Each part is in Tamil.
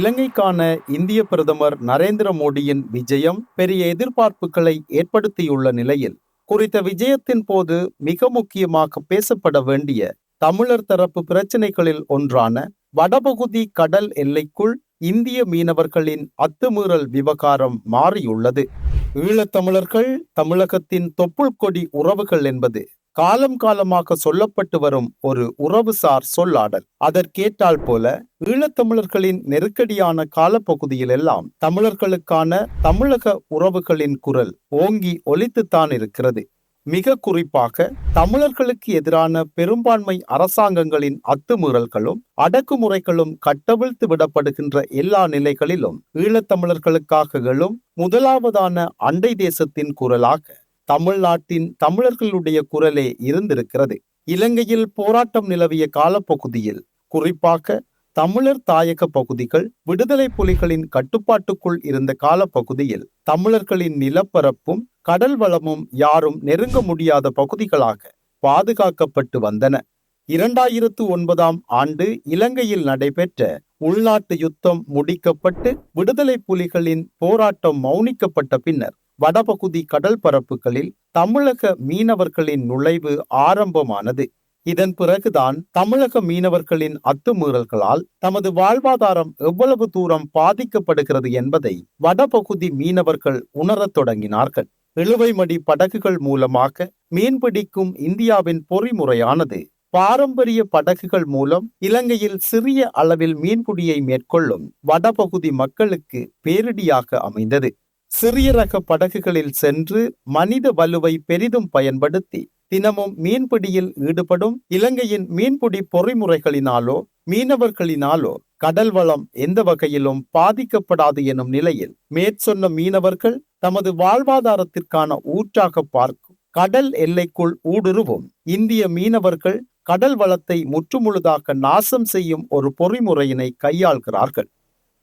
இலங்கைக்கான இந்திய பிரதமர் நரேந்திர மோடியின் விஜயம் பெரிய எதிர்பார்ப்புகளை ஏற்படுத்தியுள்ள நிலையில் குறித்த விஜயத்தின் போது மிக முக்கியமாக பேசப்பட வேண்டிய தமிழர் தரப்பு பிரச்சினைகளில் ஒன்றான வடபகுதி கடல் எல்லைக்குள் இந்திய மீனவர்களின் அத்துமீறல் விவகாரம் மாறியுள்ளது. ஈழத்தமிழர்கள் தமிழகத்தின் தொப்புள் கொடி உறவுகள் என்பது காலம் காலமாக சொல்லப்பட்டு வரும் ஒரு உறவுசார் சொல்லாடல். அதற்கேற்றால் போல ஈழத்தமிழர்களின் நெருக்கடியான காலப்பகுதியில் எல்லாம் தமிழர்களுக்கான தமிழக உறவுகளின் குரல் ஓங்கி ஒலித்துத்தான் இருக்கிறது. மிக குறிப்பாக தமிழர்களுக்கு எதிரான பெரும்பான்மை அரசாங்கங்களின் அத்துமீறல்களும் அடக்குமுறைகளும் கட்டவிழ்த்து விடப்படுகின்ற எல்லா நிலைகளிலும் ஈழத்தமிழர்களுக்காக எழும் முதலாவதான அண்டை தேசத்தின் குரலாக தமிழ்நாட்டின் தமிழர்களுடைய குரலே இருந்திருக்கிறது. இலங்கையில் போராட்டம் நிலவிய காலப்பகுதியில் குறிப்பாக தமிழர் தாயக பகுதிகள் விடுதலை புலிகளின் கட்டுப்பாட்டுக்குள் இருந்த காலப்பகுதியில் தமிழர்களின் நிலப்பரப்பும் கடல் வளமும் யாரும் நெருங்க முடியாத பகுதிகளாக பாதுகாக்கப்பட்டு வந்தன. இரண்டாயிரத்து ஒன்பதாம் ஆண்டு இலங்கையில் நடைபெற்ற உள்நாட்டு யுத்தம் முடிக்கப்பட்டு விடுதலை புலிகளின் போராட்டம் மௌனிக்கப்பட்ட பின்னர் வடபகுதி கடல் பரப்புகளில் தமிழக மீனவர்களின் நுழைவு ஆரம்பமானது. இதன் பிறகுதான் தமிழக மீனவர்களின் அத்துமீறல்களால் தமது வாழ்வாதாரம் எவ்வளவு தூரம் பாதிக்கப்படுகிறது என்பதை வடபகுதி மீனவர்கள் உணரத் தொடங்கினார்கள். இழுவைமடி படகுகள் மூலமாக மீன்பிடிக்கும் இந்தியாவின் பொறிமுறையானது பாரம்பரிய படகுகள் மூலம் இலங்கையில் சிறிய அளவில் மீன்பிடியை மேற்கொள்ளும் வடபகுதி மக்களுக்கு பேரிடியாக அமைந்தது. சிறிய ரக படகுகளில் சென்று மனித வலுவை பெரிதும் பயன்படுத்தி தினமும் மீன்பிடியில் ஈடுபடும் இலங்கையின் மீன்பிடி பொறிமுறைகளினாலோ மீனவர்களினாலோ கடல் வளம் எந்த வகையிலும் பாதிக்கப்படாது எனும் நிலையில் மேற்சொன்ன மீனவர்கள் தமது வாழ்வாதாரத்திற்கான ஊற்றாக பார்க்கும். கடல் எல்லைக்குள் ஊடுருவும் இந்திய மீனவர்கள் கடல் வளத்தை முற்றுமுழுதாக நாசம் செய்யும் ஒரு பொறிமுறையினை கையாள்கிறார்கள்.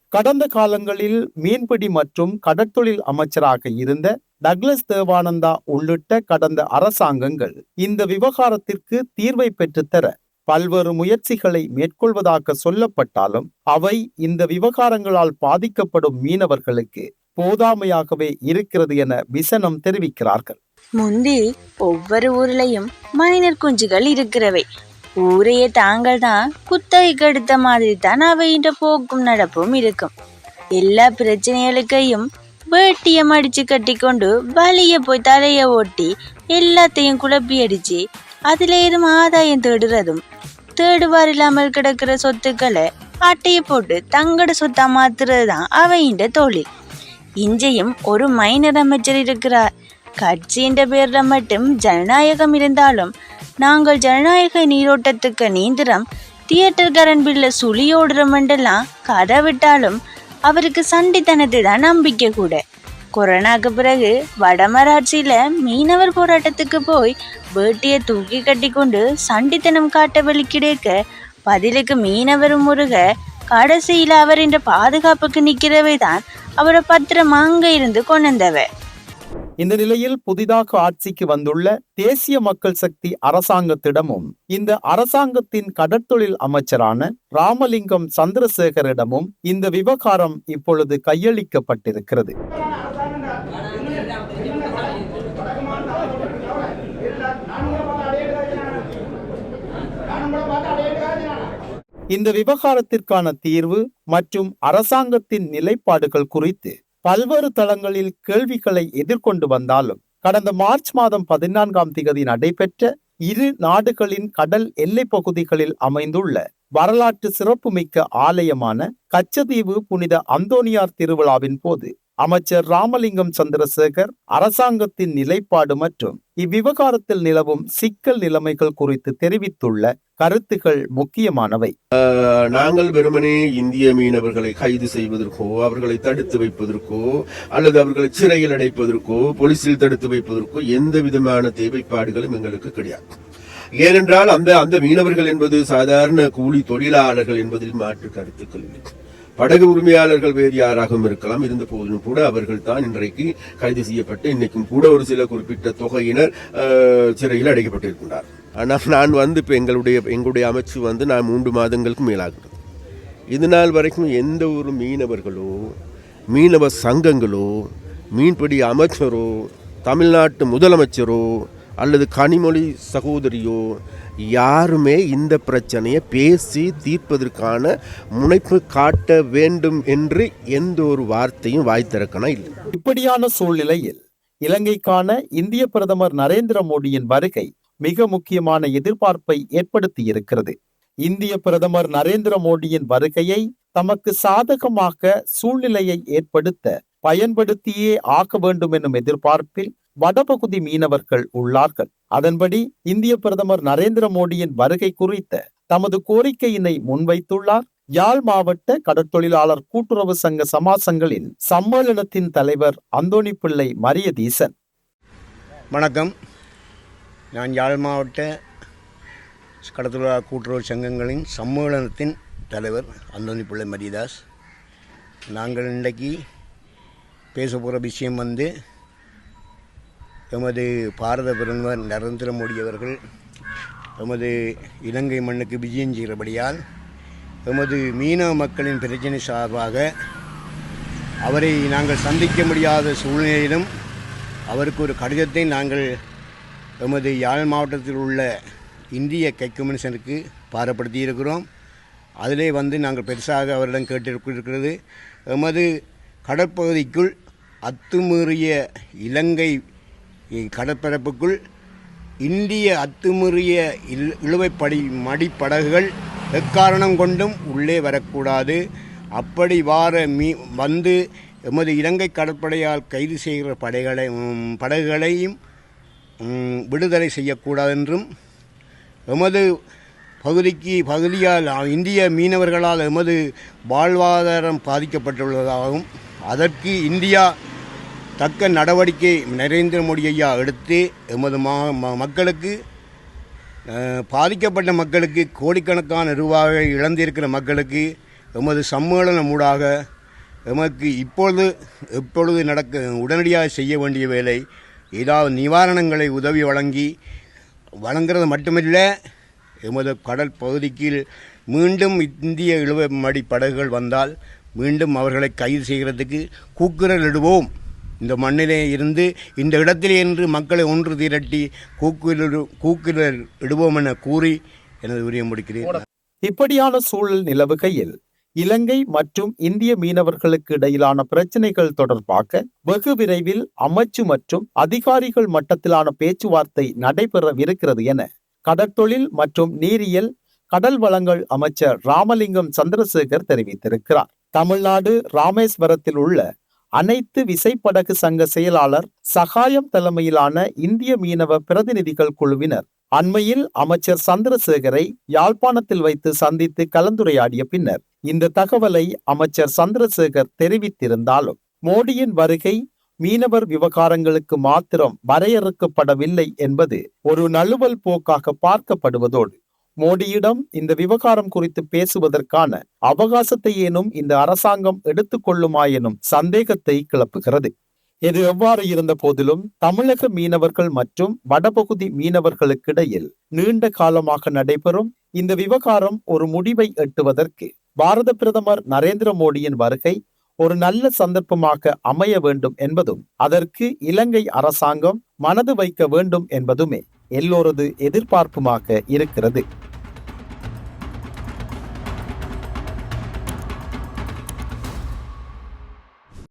கடந்த காலங்களில் மீன்பிடி மற்றும் கடற்தொழில் அமைச்சராக இருந்த டக்ளஸ் தேவானந்தா உள்ளிட்ட கடந்த அரசாங்கங்கள் இந்த விவகாரத்திற்கு தீர்வை பெற்றுத்தர பல்வேறு முயற்சிகளை மேற்கொள்வதாக சொல்லப்பட்டாலும் அவை இந்த விவகாரங்களால் பாதிக்கப்படும் மீனவர்களுக்கு போதாமையாகவே இருக்கிறது என விசனம் தெரிவிக்கிறார்கள். முந்தி ஒவ்வொரு ஊர்லயும் மைனர் குஞ்சுகள் இருக்கிறவை. ஊரையே தாங்கள் தான் குத்தகைக்கு எடுத்த மாதிரி தான் அவையிட்ட போக்கும் நடப்பும் இருக்கும். எல்லா பிரச்சனைகளுக்கையும் வேட்டியம் மடிச்சு கட்டிக்கொண்டு வலிய போய் தலைய ஓட்டி எல்லாத்தையும் குழப்பி அடிச்சு அதுல ஏதும் ஆதாயம் தேடுறதும் தேடுவார் இல்லாமல் கிடக்கிற சொத்துக்களை அட்டையை போட்டு தங்கட சொத்தா மாத்துறது தான் அவையின்ற தொழில். இஞ்சையும் ஒரு மைனர் அமைச்சர் இருக்கிறார். கட்சின்ற பேர்ல மட்டும் ஜனநாயகம் இருந்தாலும் நாங்கள் ஜனநாயக நீரோட்டத்துக்கு நீந்திரம் தியேட்டர் கரண்ட் சுழியோடுறமெண்டெல்லாம் கதை விட்டாலும் அவருக்கு சண்டித்தனத்தை தான் நம்பிக்கை கூட. கொரோனாக்கு பிறகு வடமராட்சியில மீனவர் போராட்டத்துக்கு போய் வேட்டியை தூக்கி கட்டி கொண்டு சண்டித்தனம் காட்ட வழி கிடைக்க பதிலுக்கு மீனவர் முருக கடைசியில் அவர் பாதுகாப்புக்கு நிற்கிறவை தான் அவரை பத்திரமா அங்கே இருந்து கொண்டவ இந்த நிலையில் புதிதாக ஆட்சிக்கு வந்துள்ள தேசிய மக்கள் சக்தி அரசாங்கத்திடமும் இந்த அரசாங்கத்தின் கடற்தொழில் அமைச்சரான ராமலிங்கம் சந்திரசேகரிடமும் இந்த விவகாரம் இப்பொழுது கையளிக்கப்பட்டிருக்கிறது. இந்த விவகாரத்திற்கான தீர்வு மற்றும் அரசாங்கத்தின் நிலைப்பாடுகள் குறித்து பல்வேறு தளங்களில் கேள்விகளை எதிர்கொண்டு வந்தாலும் கடந்த மார்ச் மாதம் பதினான்காம் திகதி நடைபெற்ற இரு நாடுகளின் கடல் எல்லை பகுதிகளில் அமைந்துள்ள வரலாற்று சிறப்புமிக்க ஆலயமான கச்சதீவு புனித அந்தோனியார் திருவிழாவின் போது அமைச்சர் ராமலிங்கம் சந்திரசேகர் அரசாங்கத்தின் நிலைப்பாடு மற்றும் இவ்விவகாரத்தில் நிலவும் சிக்கல் நிலைமைகள் குறித்து தெரிவித்துள்ள கருத்துகள் முக்கியமானவை. நாங்கள் வெறுமனே இந்திய மீனவர்களை கைது செய்வதற்கோ அவர்களை தடுத்து வைப்பதற்கோ அல்லது அவர்களை சிறையில் அடைப்பதற்கோ போலீசில் தடுத்து வைப்பதற்கோ எந்த விதமான தேவைப்பாடுகளும் எங்களுக்கு கிடையாது. ஏனென்றால் அந்த அந்த மீனவர்கள் என்பது சாதாரண கூலி தொழிலாளர்கள் என்பதில் மாற்று கருத்துக்கள் இல்லை. படகு உரிமையாளர்கள் வேறு யாராகவும் இருக்கலாம். இருந்த போதிலும் கூட அவர்கள் தான் இன்றைக்கு கைது செய்யப்பட்டு இன்னைக்கும் கூட ஒரு சில குறிப்பிட்ட தொகையினர் சிறையில் அடைக்கப்பட்டிருக்கின்றார். ஆனால் நான் வந்து இப்போ எங்களுடைய எங்களுடைய அமைச்சு வந்து நான் மூன்று மாதங்களுக்கு மேலாகிறது இது நாள் வரைக்கும் எந்த ஒரு மீனவர்களோ மீனவ சங்கங்களோ மீன்பிடி அமைச்சரோ தமிழ்நாட்டு முதலமைச்சரோ அல்லது கனிமொழி சகோதரியோ யாருமே இந்த பிரச்சனையை பேசி தீர்ப்பதற்கான முனைப்பு காட்ட வேண்டும் என்று எந்த ஒரு வார்த்தையும் வாய் திறக்கணும் இல்லை. இப்படியான சூழ்நிலையில் இலங்கைக்கான இந்திய பிரதமர் நரேந்திர மோடியின் வருகை மிக முக்கியமான எதிர்பார்ப்பை ஏற்படுத்தி இருக்கிறது. இந்திய பிரதமர் நரேந்திர மோடியின் வருகையை தமக்கு சாதகமாக சூழ்நிலையை ஏற்படுத்த பயன்படுத்தியே ஆக்க வேண்டும் என்னும் எதிர்பார்ப்பில் வடபகுதி மீனவர்கள் உள்ளார்கள். அதன்படி இந்திய பிரதமர் நரேந்திர மோடியின் வருகை குறித்த தமது கோரிக்கையினை முன்வைத்துள்ளார். யாழ் மாவட்ட கடற்தொழிலாளர் கூட்டுறவு சங்க சமாசங்களின் சம்மேளனத்தின் தலைவர் அந்தோணி பிள்ளை மரியதீசன். வணக்கம். நான் யாழ் மாவட்ட கடத்தொழிலாளர் கூட்டுறவு சங்கங்களின் சம்மேளனத்தின் தலைவர் அந்தோணி பிள்ளை மரியதாஸ். நாங்கள் இன்றைக்கு பேச போகிற விஷயம் வந்து எமது பாரத பிரதமர் நரேந்திர மோடி அவர்கள் எமது இலங்கை மண்ணுக்கு விஜயம் செய்கிறபடியால் எமது மீனவ மக்களின் பிரச்சனை சார்பாக அவரை நாங்கள் சந்திக்க முடியாத சூழ்நிலையிலும் அவருக்கு ஒரு கடிதத்தை நாங்கள் எமது யாழ் மாவட்டத்தில் உள்ள இந்திய கை கமிஷனுக்கு பாரப்படுத்தி இருக்கிறோம் அதிலே வந்து நாங்கள் பெருசாக அவரிடம் கேட்டிருக்கிறது. எமது கடற்பகுதிக்குள் அத்துமீறிய இலங்கை கடற்பரப்புக்குள் இந்திய அத்துமீறிய இல் இழுவைப்படி மடிப்படகுகள் எக்காரணம் கொண்டும் உள்ளே வரக்கூடாது. அப்படி வார மீ வந்து எமது இலங்கை கடற்படையால் கைது செய்கிற படைகளை படகுகளையும் விடுதலை செய்யக்கூடாது என்றும் எமது பகுதிக்கு பகுதியால் இந்திய மீனவர்களால் எமது வாழ்வாதாரம் பாதிக்கப்பட்டுள்ளதாகவும் அதற்கு இந்தியா தக்க நடவடிக்கை நரேந்திர மோடி ஐயா எடுத்து எமது மா ம- மக்களுக்கு பாதிக்கப்பட்ட மக்களுக்கு கோடிக்கணக்கான ரூபாவை இழந்திருக்கிற மக்களுக்கு எமது சம்மேளனம் ஊடாக எமக்கு இப்பொழுது எப்பொழுது நடக்க உடனடியாக செய்ய வேண்டிய வேலை ஏதாவது நிவாரணங்களை உதவி வழங்கி வழங்குறது மட்டுமில்லை எமது கடல் பகுதிக்கு மீண்டும் இந்திய இழுவமடி படகுகள் வந்தால் மீண்டும் அவர்களை கைது செய்கிறதுக்கு கூக்குரல் இடுவோம். இந்த மண்ணிலே இருந்து இந்த இடத்திலே என்று மக்களை ஒன்று திரட்டி கூக்குரல் கூக்குரல் இடுவோம் என கூறி எனது உரிய முடிக்கிறேன். இப்படியான சூழல் நிலவுகையில் இலங்கை மற்றும் இந்திய மீனவர்களுக்கு இடையிலான பிரச்சினைகள் தொடர்பாக வெகு விரைவில் அமைச்சு மற்றும் அதிகாரிகள் மட்டத்திலான பேச்சுவார்த்தை நடைபெறவிருக்கிறது என கடற்தொழில் மற்றும் நீரியல் கடல் வளங்கள் அமைச்சர் ராமலிங்கம் சந்திரசேகர் தெரிவித்திருக்கிறார். தமிழ்நாடு ராமேஸ்வரத்தில் உள்ள அனைத்து விசைப்படகு சங்க செயலாளர் சகாயம் தலைமையிலான இந்திய மீனவ பிரதிநிதிகள் குழுவினர். அண்மையில் அமைச்சர் சந்திரசேகரை யாழ்ப்பாணத்தில் வைத்து சந்தித்து கலந்துரையாடிய பின்னர் இந்த தகவலை அமைச்சர் சந்திரசேகர் தெரிவித்திருந்தாலும் மோடியின் வருகை மீனவர் விவகாரங்களுக்கு மாத்திரம் வரையறுக்கப்படவில்லை என்பது ஒரு நழுவல் போக்காக பார்க்கப்படுவதோடு மோடியிடம் இந்த விவகாரம் குறித்து பேசுவதற்கான அவகாசத்தை ஏனும் இந்த அரசாங்கம் எடுத்துக்கொள்ளுமா எனும் சந்தேகத்தை கிளப்புகிறது. இது எவ்வாறு இருந்த போதிலும் தமிழக மீனவர்கள் மற்றும் வடபகுதி மீனவர்களுக்கிடையில் நீண்ட காலமாக நடைபெறும் இந்த விவகாரம் ஒரு முடிவை எட்டுவதற்கு பாரத பிரதமர் நரேந்திர மோடியின் வருகை ஒரு நல்ல சந்தர்ப்பமாக அமைய வேண்டும் என்பதும் அதற்கு இலங்கை அரசாங்கம் மனது வைக்க வேண்டும் என்பதுமே எல்லோரது எதிர்பார்ப்புமாக இருக்கிறது.